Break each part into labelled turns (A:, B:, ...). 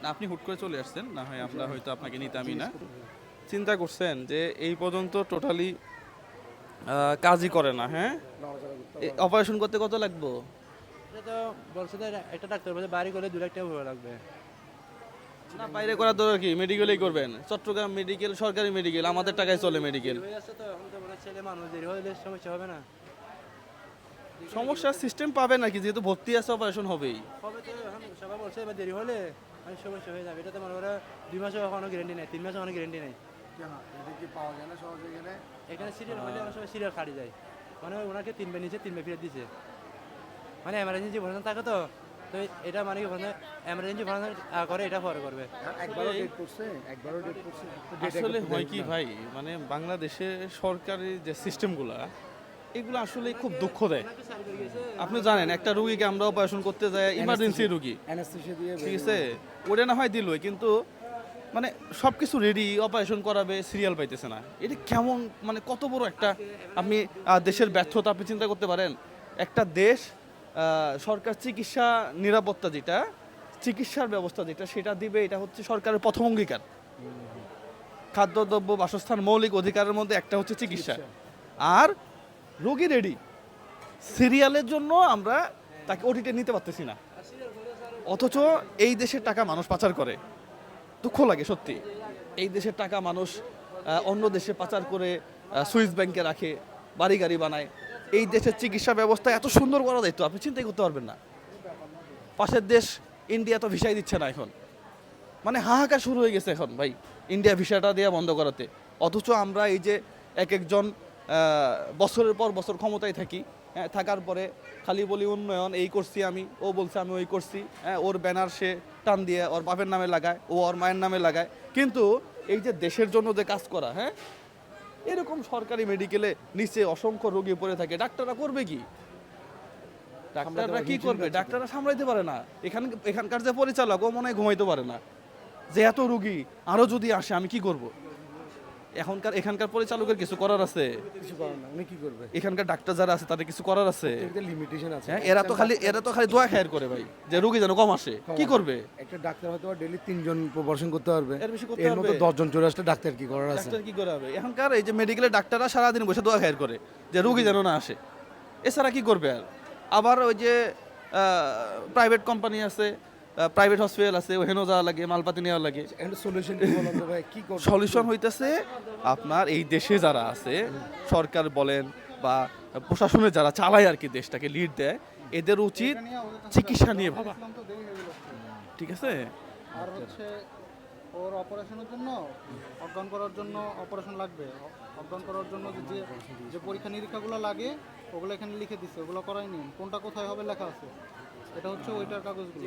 A: না আপনি হুট করে চলে আসছেন না হয় আমরা হয়তো আপনাকে নিতামই না। চিন্তা করছেন যে এই পর্যন্ত টোটালি কাজই করে না হ্যাঁ? অপারেশন করতে কত লাগবো?
B: তো বলছে একটা ডাক্তার বলছে বাড়ি করলে দু লাখ টাকা লাগবে।
A: না বাইরে করার দরকার কি? মেডিকেলেই করবেন। চট্টগ্রাম মেডিকেল সরকারি মেডিকেল আমাদের টাকায় চলে মেডিকেল
B: সমস্যা হবে না।
A: সমস্যার সিস্টেম পাবে নাকি? যেহেতু ভর্তি আছে অপারেশন হবেই।
B: হবে সবাই বলছে এবার দেরি হলে। অনেক সমস্যা হয়ে যাবে। এটা তো মনে করো দুই মাসে কোনো গ্যারেন্টি নেই তিন মাসে কোনো গ্যারেন্টি নেই।
C: কেন? এটা কি পাওয়া যায় না সহজে এখানে?
B: এখানে সিরিয়াল হলে অনেক সময় সিরিয়াল খাড়ি যায় মানে ওনাকে তিন বে নিচে তিন বে ফিরে দিছে মানে এমার্জেন্সি ভরানো থাকে তো তো এটা মানে কি এমার্জেন্সি ভরানো করে এটা পরে করবে।
C: একবারও ডেট করছে একবারও ডেট করছে।
A: আসলে হয় কি ভাই মানে বাংলাদেশে সরকারি যে সিস্টেমগুলা এগুলো আসলে খুব দুঃখ দেয়। আপনি জানেন একটা রুগীকে আমরা অপারেশন করতে যাই ইমার্জেন্সি রুগী। ঠিক আছে? ওটা না হয় দিলই কিন্তু মানে সব কিছু রেডি অপারেশন করাবে সিরিয়াল পাইতেছে না। এটা কেমন মানে কত বড় একটা আপনি দেশের ব্যর্থতা আপনি চিন্তা করতে পারেন? একটা দেশ সরকার চিকিৎসা নিরাপত্তা যেটা চিকিৎসার ব্যবস্থা যেটা সেটা দিবে এটা হচ্ছে সরকারের প্রথম অঙ্গীকার। খাদ্যদ্রব্য বাসস্থান মৌলিক অধিকারের মধ্যে একটা হচ্ছে চিকিৎসা। আর রোগী রেডি সিরিয়ালের জন্য আমরা তাকে ওটিতে নিতে পারতেছি না। অথচ এই দেশের টাকা মানুষ পাচার করে। দুঃখ লাগে, সত্যি। এই দেশের টাকা মানুষ অন্য দেশে পাচার করে সুইস ব্যাংকে রাখে, বাড়ি গাড়ি বানায়। এই দেশের চিকিৎসা ব্যবস্থা এত সুন্দর করা দায়িত্ব, আপনি চিন্তাই করতে পারবেন না। পাশের দেশ ইন্ডিয়া তো ভিসাই দিচ্ছে না এখন। মানে হাহাকার শুরু হয়ে গেছে এখন, ভাই। ইন্ডিয়া ভিসাটা দেওয়া বন্ধ করাতে। অথচ আমরা এই যে এক একজন বছরের পর বছর ক্ষমতায় থাকি। হ্যাঁ, থাকার পরে খালি বলি উন্নয়ন এই করছি আমি ও বলছে আমি ওই করছি। হ্যাঁ ওর ব্যানার সে টান দিয়ে ওর বাপের নামে লাগায় ও ওর মায়ের নামে লাগায়। কিন্তু এই যে দেশের জন্য যে কাজ করা হ্যাঁ এরকম সরকারি মেডিকেলে নিচে অসংখ্য রোগী পড়ে থাকে। ডাক্তাররা করবে কি? ডাক্তাররা কি করবে? ডাক্তাররা সামলাইতে পারে না। এখান এখানকার যে পরিচালক ও মনে হয় ঘুমাইতে পারে না। যে এত রুগী আরও যদি আসে আমি কি করব? এখনকার এখানকার পরিচালকের কিছু করার আছে।
C: কিছু করার না উনি কি করবে?
A: এখানকার ডাক্তার যারা আছে তাদের কিছু করার আছে।
C: লিমিটেশন আছে।
A: হ্যাঁ এরা তো খালি এরা তো খালি দোয়া খায়ের করে ভাই যে রুগী যেন কম আসে। কি করবে?
C: একটা ডাক্তার হয়তো ডেলি তিনজন প্রপারেশন করতে পারবে।
A: এর বেশি করতে পারবে?
C: দশজন চলে আসলে ডাক্তার কি করার আছে?
A: ডাক্তার কি করে হবে? এখনকার এই যে মেডিকেলের ডাক্তাররা সারাদিন বসে দোয়া খায়ের করে যে রুগী যেন না আসে। এছাড়া কি করবে আর? আবার ওই যে প্রাইভেট কোম্পানি আছে প্রাইভেট হসপিটাল আছে ওখানেও যাওয়া লাগে মালপাতি নেওয়া লাগে।
C: সলিউশন কি
A: হইতেছে আপনার এই দেশে যারা আছে সরকার বলেন বা প্রশাসনে যারা চালায় আর কি দেশটাকে লিড দেয় এদের উচিত চিকিৎসা নিয়ে ভাবা। ঠিক আছে?
D: আর হচ্ছে ওর অপারেশনের জন্য অজ্ঞান করার জন্য অপারেশন লাগবে। অজ্ঞান করার জন্য যে যে পরীক্ষা নিরীক্ষাগুলো লাগে ওগুলো এখানে লিখে দিছে ওগুলো করাই নিন। কোনটা কোথায় হবে লেখা আছে। এটা হচ্ছে ওইটার কাগজগুলো।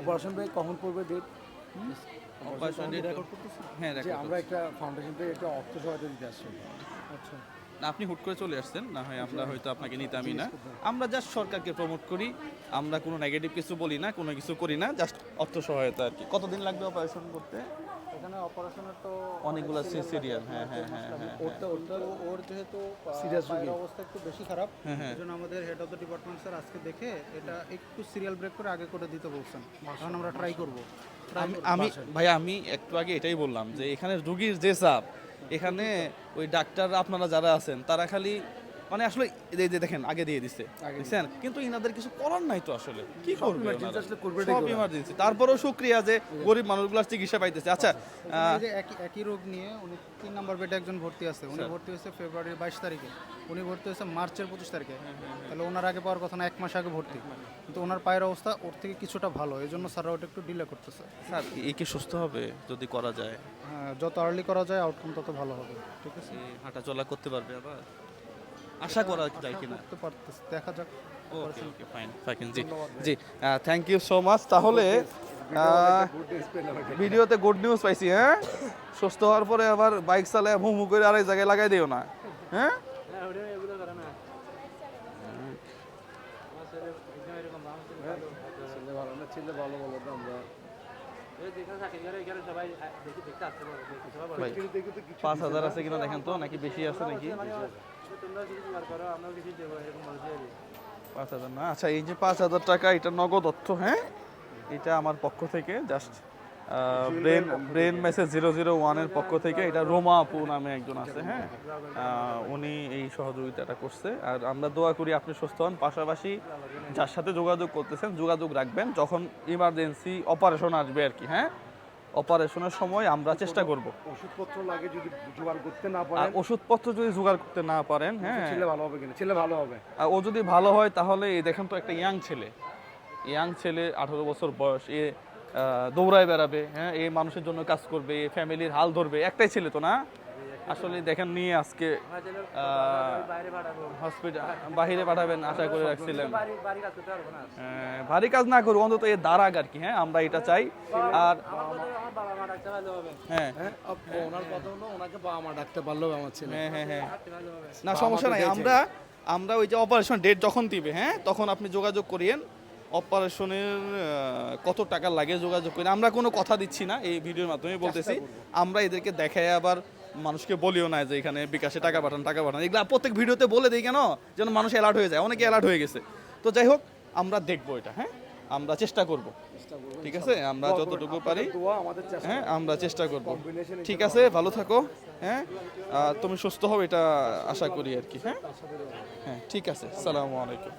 C: অপারেশন ভাই কখন পড়বে ডেট
A: Operation date- হ্যাঁ
C: যে আমরা একটা ফাউন্ডেশন থেকে একটা অর্থ সহায়তা দিতে আসছি।
D: আচ্ছা।
A: না, আপনি হুট করে চলে আসছেন না হয় আমরা হয়তো আপনাকে নিতামই না। আমরা জাস্ট সরকারকে প্রমোট করি আমরা কোনো নেগেটিভ কিছু বলি না কোনো কিছু করি না জাস্ট অর্থ সহায়তা আর কি। কতদিন লাগবে অপারেশন করতে?
D: এখানে অপারেশনের তো
A: অনেকগুলো সিরিয়াল হ্যাঁ হ্যাঁ হ্যাঁ হ্যাঁ
C: ওরটা ওরটা
D: ওর যেহেতু
C: রোগী।
D: অবস্থা একটু বেশি খারাপ
A: হ্যাঁ, হ্যাঁ।
D: এই জন্য আমাদের head of the department sir আজকে দেখে এটা একটু সিরিয়াল ব্রেক করে আগে করে দিতে বলছেন। এখন আমরা ট্রাই করব।
A: আমি আমি ভাই আমি একটু আগে এটাই বললাম যে এখানে রুগীর যে চাপ এখানে ওই ডাক্তার আপনারা যারা আছেন তারা খালি মানে আসলে এই যে দেখেন আগে দিয়ে দিচ্ছে দেখছেন? কিন্তু ইনাদের কিছু করার নাই তো আসলে। কি করবে
C: emergency আসলে করবে
A: সব ইমার্জেন্সি তারপরেও শুক্রিয়া যে গরিব মানুষগুলোর চিকিৎসা পাইতেছে। আচ্ছা
D: যে একই রোগ নিয়ে উনি তিন নম্বর বেডে একজন ভর্তি আছে। উনি ভর্তি হয়েছে ফেব্রুয়ারির বাইশ তারিখে। উনি ভর্তি হয়েছে মার্চের পঁচিশ তারিখে। তাহলে ওনার আগে পাওয়ার কথা না এক মাস আগে ভর্তি। কিন্তু ওনার পায়ের অবস্থা ওর থেকে কিছুটা ভালো। এই জন্য স্যাররা ওটা একটু ডিলে করতেছে।
A: স্যার এই কি সুস্থ হবে যদি করা যায়?
D: হ্যাঁ যত আর্লি করা যায় আউটকাম তত ভালো হবে। ঠিক আছে?
A: হাঁটা চলা করতে পারবে আবার? আশা করা যায় কিনা।
D: দেখা যাক।
A: ওকে ওকে ফাইন ফাইন জি জি থ্যাংক ইউ সো মাচ তাহলে ভিডিওতে গুড নিউজ পাইছি হ্যাঁ? সুস্থ হওয়ার পরে আবার বাইক চালায় হু হু করে আরেক জায়গায় লাগাই দিও না হ্যাঁ?
B: হ্যাঁ? এই
A: পাঁচ হাজার আছে কিনা দেখেন তো নাকি বেশি আছে নাকি? পাঁচ হাজার না? আচ্ছা এই যে পাঁচ হাজার টাকা, এটা নগদ অর্থ হ্যাঁ? এটা আমার পক্ষ থেকে just brain brain message zero zero ওয়ানের পক্ষ থেকে, এটা রোমা আপু নামে একজন আছে হ্যাঁ? উনি এই সহযোগিতাটা করছে, আর আমরা দোয়া করি আপনি সুস্থ হন। পাশাপাশি যার সাথে যোগাযোগ করতেছেন, যোগাযোগ রাখবেন, যখন ইমার্জেন্সি অপারেশন আসবে আর কি হ্যাঁ? অপারেশনের সময় আমরা চেষ্টা করব।
C: ওষুধপত্র লাগে যদি জোগাড় করতে না পারেন?
A: ওষুধপত্র যদি জোগাড় করতে না পারেন হ্যাঁ।
C: ছেলে ভালো হবে কিনা? ছেলে ভালো হবে।
A: আর ও যদি ভালো হয় তাহলে এই দেখেন তো একটা ইয়াং ছেলে। ইয়াং ছেলে আঠারো বছর বয়স এ দৌড়ায় বেড়াবে হ্যাঁ এই মানুষের জন্য কাজ করবে ফ্যামিলির হাল ধরবে। একটাই ছেলে তো না? আসলে দেখেন নিয়ে আজকে
B: বাইরে
A: হসপিটাল বাহিরে পাঠাবেন আশা করে রাখছিলেন ভারী কাজ না করুক অন্তত এর দাঁড়াক আর কি হ্যাঁ আমরা এটা চাই। আর হ্যাঁ।
C: ওনার কথা হলো ওনাকে বাবা মা ডাকতে পারলেও আমার ছেলে
A: হ্যাঁ হ্যাঁ হ্যাঁ। না সমস্যা নাই আমরা আমরা ওই যে অপারেশন ডেট যখন দিবে হ্যাঁ তখন আপনি যোগাযোগ করিয়েন। অপারেশনের কত টাকা লাগে যোগাযোগ করেন আমরা কোনো কথা দিচ্ছি না এই ভিডিওর মাধ্যমে বলতেছি। আমরা এদেরকে দেখাই আবার মানুষকে বলিও না যে এখানে বিকাশে টাকা পাঠান টাকা পাঠান। এগুলো প্রত্যেক ভিডিওতে বলে দিই কেন? যেন মানুষ অ্যালার্ট হয়ে যায়। অনেকে অ্যালার্ট হয়ে গেছে। তো যাই হোক আমরা দেখব এটা হ্যাঁ? আমরা চেষ্টা করব। ঠিক আছে? আমরা যতটুকু পারি হ্যাঁ আমরা চেষ্টা করব। ঠিক আছে? ভালো থাকো হ্যাঁ? তুমি সুস্থ হও এটা আশা করি আর কি হ্যাঁ? হ্যাঁ ঠিক আছে। সালামু আলাইকুম।